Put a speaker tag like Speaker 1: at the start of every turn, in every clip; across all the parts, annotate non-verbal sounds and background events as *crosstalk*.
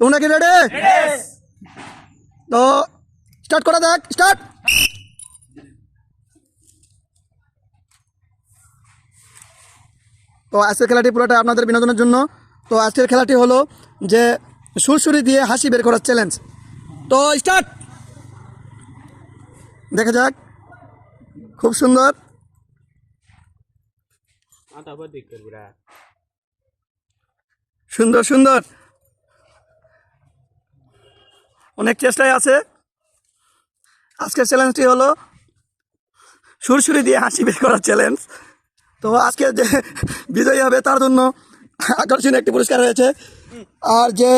Speaker 1: তোমরা কি রেডি তো স্টার্ট করা যাক স্টার্ট তো আজকের খেলাটি পুরোটা আপনাদের বিনোদনের জন্য। তো আজকের খেলাটি হলো যে সুরসুরি দিয়ে হাসি বের করার চ্যালেঞ্জ তো স্টার্ট দেখা যাক। খুব সুন্দর। সুন্দর সুন্দর। অনেক চেষ্টায় আছে। আজকের চ্যালেঞ্জটি হলো সুরসুরি দিয়ে হাসি বের করার চ্যালেঞ্জ তো আজকে যে বিজয়ী হবে তার জন্য আকর্ষণীয় একটি পুরস্কার রয়েছে। আর যে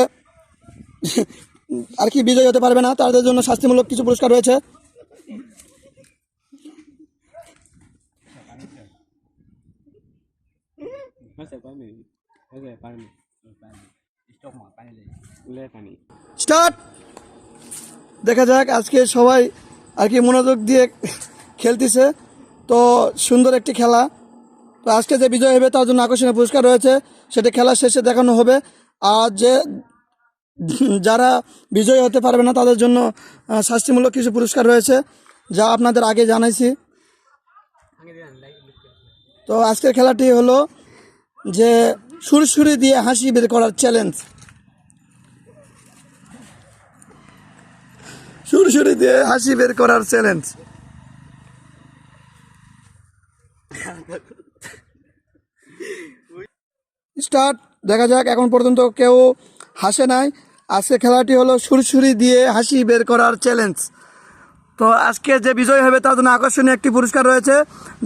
Speaker 1: আর কি বিজয়ী হতে পারবে না, তাদের জন্য শাস্তিমূলক কিছু পুরস্কার রয়েছে। স্টার্ট দেখা যাক, আজকে সবাই আর কি মনোযোগ দিয়ে খেলতেছে। তো সুন্দর একটি খেলা। তো আজকে যে বিজয় হবে তার জন্য আকর্ষণীয় পুরস্কার রয়েছে, সেটা খেলা শেষে দেখানো হবে। আর যে যারা বিজয়ী হতে পারবে না, তাদের জন্য শাস্তিমূলক কিছু পুরস্কার রয়েছে, যা আপনাদের আগে জানাইছি। তো আজকের খেলাটি হলো যে সুরসুরি দিয়ে হাসি বের করার চ্যালেঞ্জ সুরসুরি দিয়ে হাসি বের করার চ্যালেঞ্জ স্টার্ট দেখা যাক, এখন পর্যন্ত কেউ হাসে নাই। আজকে খেলাটি হলো সুরসুরি দিয়ে হাসি বের করার চ্যালেঞ্জ তো আজকে যে বিজয় হবে তার জন্য আকর্ষণীয় একটি পুরস্কার রয়েছে,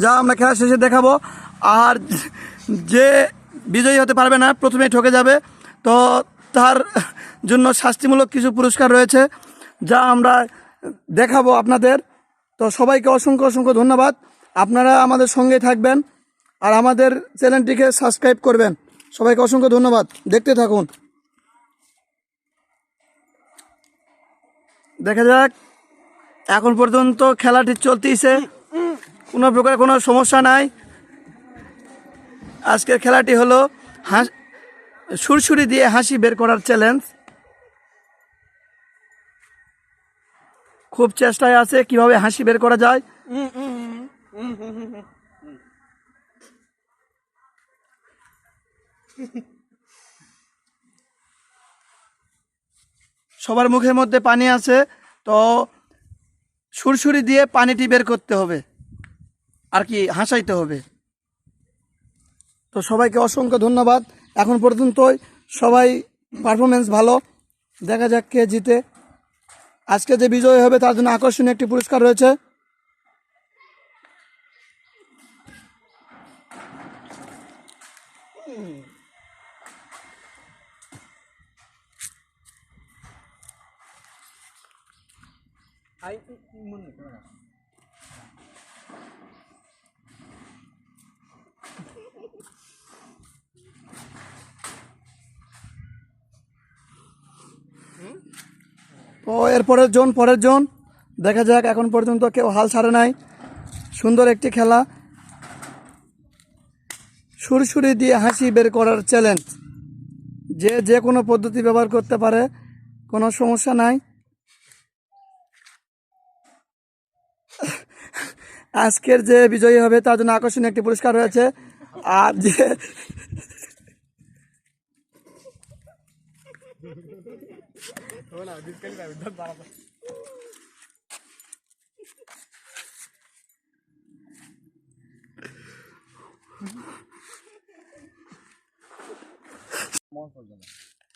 Speaker 1: যা আমরা খেলা শেষে দেখাবো। আর যে বিজয়ী হতে পারবে না প্রথমেই ঠকে যাবে। তো তার জন্য শাস্তিমূলক কিছু পুরস্কার রয়েছে। যা আমরা দেখাবো আপনাদের। তো সবাইকে অসংখ্য অসংখ্য ধন্যবাদ। আপনারা আমাদের সঙ্গে থাকবেন আর আমাদের চ্যানেলটিকে সাবস্ক্রাইব করবেন। সবাইকে অসংখ্য ধন্যবাদ। দেখতে থাকুন। দেখা যাক। এখন পর্যন্ত খেলাটি চলতেইছে কোনো প্রকার কোনো সমস্যা নাই। আজকের খেলাটি হলো হাস সুরসুরি দিয়ে হাসি বের করার চ্যালেঞ্জ খুব চেষ্টায় আছে কীভাবে হাসি বের করা যায়। সবার মুখের মধ্যে পানি আছে, তো সুরসুরি দিয়ে পানিটি বের করতে হবে, আর কি হাসাইতে হবে। তো সবাইকে অসংখ্য ধন্যবাদ। এখন পর্যন্তই সবাই পারফরমেন্স ভালো। দেখা যাক কে জিতে। আজকে যে বিজয় হবে তার জন্য আকর্ষণীয় একটি পুরস্কার রয়েছে। তো এর পরের জন পরের জন। দেখা যাক, এখন পর্যন্ত কেউ হাল ছাড়ে নাই। সুন্দর একটি খেলা। সুরসুরি দিয়ে হাসি বের করার চ্যালেঞ্জ যে যে কোনো পদ্ধতি ব্যবহার করতে পারে, কোনো সমস্যা নাই। আজকের যে বিজয়ী হবে, তার জন্য আকর্ষণীয় একটি পুরস্কার রয়েছে। আর যে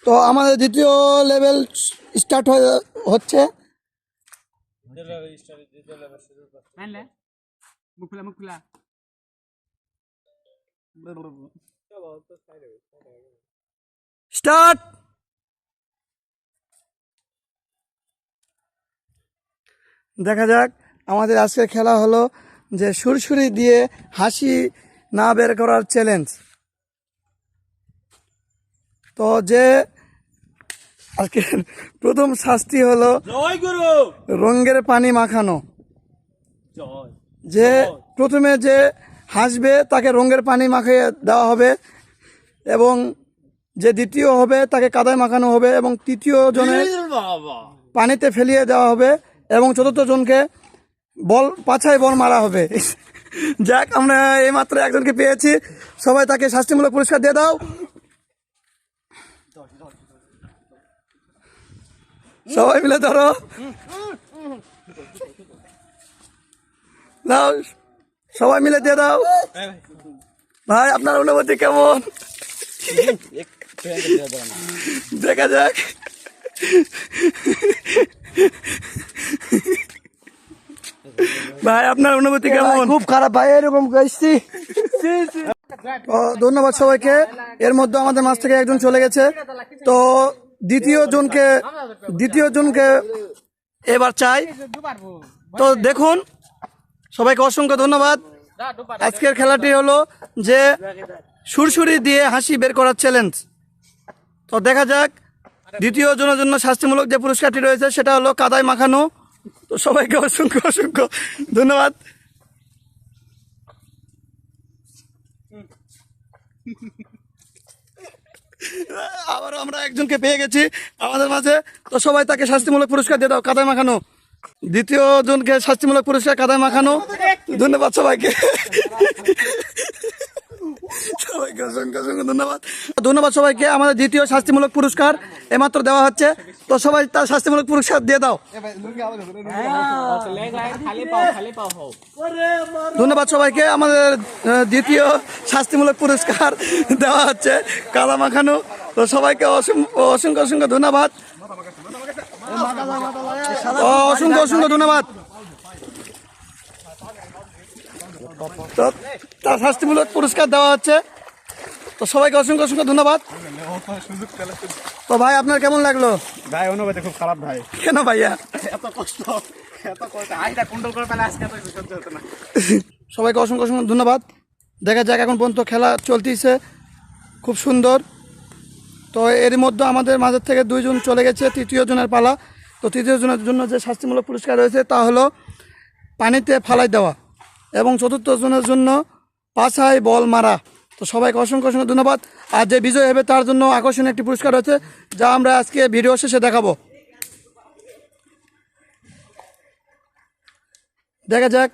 Speaker 1: তো আমাদের দ্বিতীয় লেভেল স্টার্ট হচ্ছে
Speaker 2: Vale. Muscula, muscula.
Speaker 1: স্টার্ট দেখা যাক আমাদের আজকের খেলা হলো যে সুরসুরি দিয়ে হাসি না বের করার চ্যালেঞ্জ তো যে আজকে প্রথম শাস্তি হলো রঙ্গের পানি মাখানো। যে প্রথমে যে হাসবে তাকে রঙের পানি মাখিয়ে দেওয়া হবে এবং যে দ্বিতীয় হবে তাকে কাদায় মাখানো হবে এবং তৃতীয় জনের পানিতে ফেলিয়ে দেওয়া হবে। এবং চতুর্থ জনকে বল পাছায় বল মারা হবে। *laughs* যাক, আমরা এইমাত্র একজনকে পেয়েছি। সবাই তাকে শাস্তিমূলক পুরস্কার দিয়ে দাও। সবাই মিলে ধরো। দাও, সবাই মিলে দিয়ে দাও। ভাই, আপনার অনুভূতি কেমন? দেখা যাক। ভাই আপনার অনুভূতি কেমন?
Speaker 3: খুব খারাপ ভাই এরকম গাইছি।
Speaker 1: ধন্যবাদ সবাইকে। এর মধ্যে আমাদের মাছ থেকে একজন চলে গেছে। তো দ্বিতীয় জনকে দ্বিতীয় জনকে এবার চাই। তো দেখুন সবাইকে অসংখ্য ধন্যবাদ। আজকের খেলাটি হলো যে সুরসুরি দিয়ে হাসি বের করার চ্যালেঞ্জ তো দেখা যাক দ্বিতীয় জনের জন্য শাস্তিমূলক যে পুরস্কারটি রয়েছে, সেটা হলো কাদায় মাখানো। তো সবাইকে অসংখ্য অসংখ্য ধন্যবাদ। আবারও আমরা একজনকে পেয়ে গেছি আমাদের মাঝে। তো সবাই তাকে শাস্তিমূলক পুরস্কার দিয়ে দাও কাদায় মাখানো। দ্বিতীয় জনকে শাস্তিমূলক পুরস্কার কাদায় মাখানো। ধন্যবাদ সবাইকে। সবাইকে অসংখ্য অসংখ্য ধন্যবাদ। ধন্যবাদ সবাইকে, আমাদের দ্বিতীয় শাস্তিমূলক পুরস্কার। এমাত্র দেওয়া হচ্ছে। তো সবাই তার শাস্তিমূলক পুরস্কার দিয়ে দাও। ধন্যবাদ সবাইকে। আমাদের দ্বিতীয় শাস্তিমূলক পুরস্কার দেওয়া হচ্ছে কাদা মাখানো তো সবাইকে অসং- অসংখ্য অসংখ্য ধন্যবাদ। অসংখ্য অসংখ্য ধন্যবাদ। তার শাস্তিমূলক পুরস্কার দেওয়া হচ্ছে। তো সবাইকে অসংখ্য অসংখ্য ধন্যবাদ। তো ভাই আপনার কেমন লাগল?
Speaker 3: ভাই অনুভূতি খুব খারাপ ভাই।
Speaker 1: কেন ভাইয়া?
Speaker 3: এত কষ্ট এত কষ্ট। আইটা কুন্ডল করে পেলে আজকে এত সহ্য হতো না।
Speaker 1: সবাইকে অসংখ্য অসংখ্য ধন্যবাদ। দেখা যাক এখন পর্যন্ত খেলা চলতেছে। খুব সুন্দর। তো এর মধ্যে আমাদের মাঝের থেকে দুইজন চলে গেছে তৃতীয় জনের পালা। তো তৃতীয় জনের জন্য যে শাস্তিমূলক পুরস্কার রয়েছে তা হলো পানিতে ফালাই দেওয়া। এবং চতুর্থ জনের জন্য পাছায় বল মারা। তো সবাইকে অসংখ্য অসংখ্য ধন্যবাদ। আর যে বিজয় হবে তার জন্য আকর্ষণীয় একটি পুরস্কার রয়েছে যা আমরা আজকে ভিডিও শেষে দেখাবো। দেখা যাক।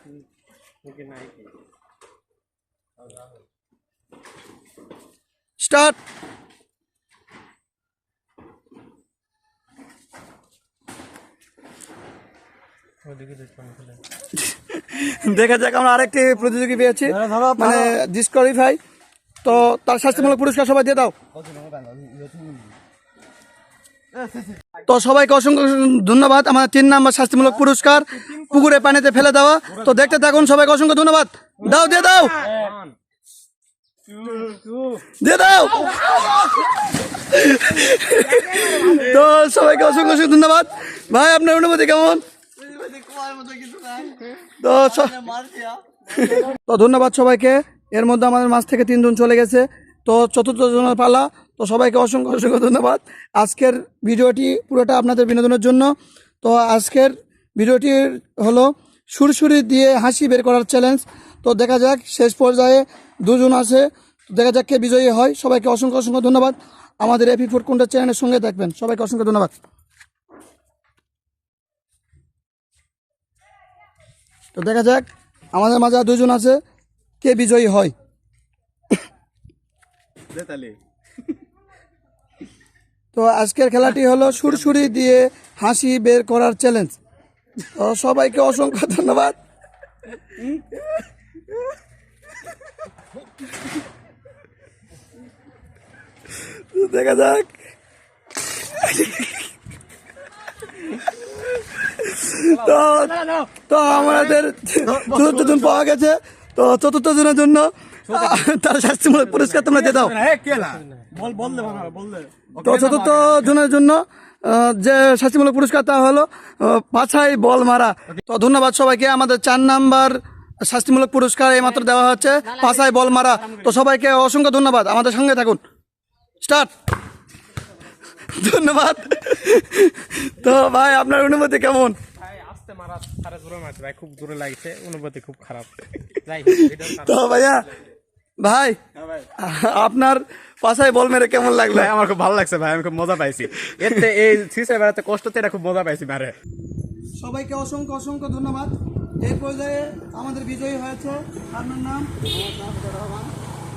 Speaker 1: স্টার্ট। দেখা যাক আমরা আরেকটি প্রতিযোগী পেয়েছি। মানে ডিসকোয়ালিফাই তো তার শাস্তিমূলক পুরস্কার সবাই দিয়ে দাও। তো সবাইকে অসংখ্য ধন্যবাদ। আমাদের তিন নাম্বার শাস্তিমূলক পুরস্কার পুকুরে পানিতে ফেলে দেওয়া। তো দেখতে থাকুন, সবাইকে অসংখ্য ধন্যবাদ। দাও, দিয়ে দাও। দিয়ে দাও। তো সবাইকে অসংখ্য অসংখ্য ধন্যবাদ। ভাই, আপনার অনুভূতি কেমন? তো ধন্যবাদ সবাইকে। এর মধ্যে আমাদের মাছ থেকে তিনজন চলে গেছে। তো চতুর্থ জনের পালা। তো সবাইকে অসংখ্য অসংখ্য ধন্যবাদ। আজকের ভিডিওটি পুরোটা আপনাদের বিনোদনের জন্য। তো আজকের ভিডিওটি হলো সুরসুরি দিয়ে হাসি বের করার চ্যালেঞ্জ তো দেখা যাক, শেষ পর্যায়ে দুজন আছে। দেখা যাক কে বিজয়ী হয়। সবাইকে অসংখ্য অসংখ্য ধন্যবাদ। আমাদের এপি ফুড কোনটা চ্যানেলের সঙ্গে দেখবেন। সবাইকে অসংখ্য ধন্যবাদ। তো দেখা যাক, আমাদের মাঝে দুজন আছে। কে বিজয়ী হয়? তো আজকের খেলাটি হলো সুরসুরি দিয়ে হাসি বের করার চ্যালেঞ্জ তো সবাইকে অসংখ্য ধন্যবাদ। দেখা যাক। তো তো আমাদের চতুর্থ জন পাওয়া গেছে। তো চতুর্থ জনের জন্য তার শাস্তিমূলক পুরস্কার তোমরা দিয়ে দাও।
Speaker 3: দে
Speaker 1: তো চতুর্থ জনের জন্য যে শাস্তিমূলক পুরস্কার তা হলো পাছায় বল মারা। তো ধন্যবাদ সবাইকে আমাদের চার নাম্বার শাস্তিমূলক পুরস্কার এইমাত্র দেওয়া হচ্ছে পাছায় বল মারা। তো সবাইকে অসংখ্য ধন্যবাদ আমাদের সঙ্গে থাকুন। স্টার্ট। ধন্যবাদ। তো ভাই আপনার অনুমতি কেমন?
Speaker 2: ভাই মারা সারা জোরে মারছে। ভাই খুব জোরে লাগছে অনুভূতি খুব খারাপ। *laughs* যাই।
Speaker 1: তো ভাইয়া ভাই
Speaker 3: হ্যাঁ
Speaker 1: আপনার পাশায় বল মেরে কেমন লাগল?
Speaker 3: আমার খুব ভালো লাগছে ভাই আমি খুব মজা পাইছি। এতে এই সিসে বেড়াতে কষ্টতে এটা খুব মজা পাইছি মারে
Speaker 1: সবাইকে অসংখ্য অসংখ্য ধন্যবাদ। এই পর্যায়ে আমাদের বিজয়ী হয়েছে আপনার নাম?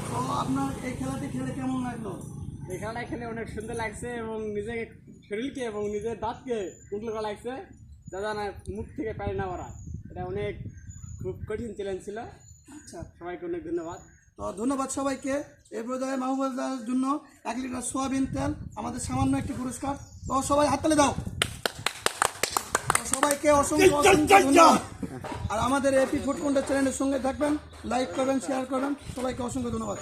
Speaker 1: তো আপনার এই খেলাটি খেলে কেমন লাগল?
Speaker 2: এই খেলাটা খেলে অনেক সুন্দর লাগছে এবং নিজের শরীরকে এবং নিজের দাঁতকে করা লাগছে। দাদা না মুখ থেকে পারি না ওরা এটা অনেক খুব কঠিন চ্যালেঞ্জ ছিল।
Speaker 1: আচ্ছা।
Speaker 2: সবাইকে অনেক ধন্যবাদ।
Speaker 1: তো ধন্যবাদ সবাইকে। এই পর্যায়ে মাহবুবের জন্য এক লিটার সোয়াবিন তেল আমাদের সামান্য একটি পুরস্কার। তো সবাই হাততালি দাও। তো সবাইকে অসংখ্য অসংখ্য ধন্যবাদ। আর আমাদের এপি ফুড চ্যানেলের সঙ্গে থাকবেন লাইক করবেন শেয়ার করবেন। সবাইকে অসংখ্য ধন্যবাদ।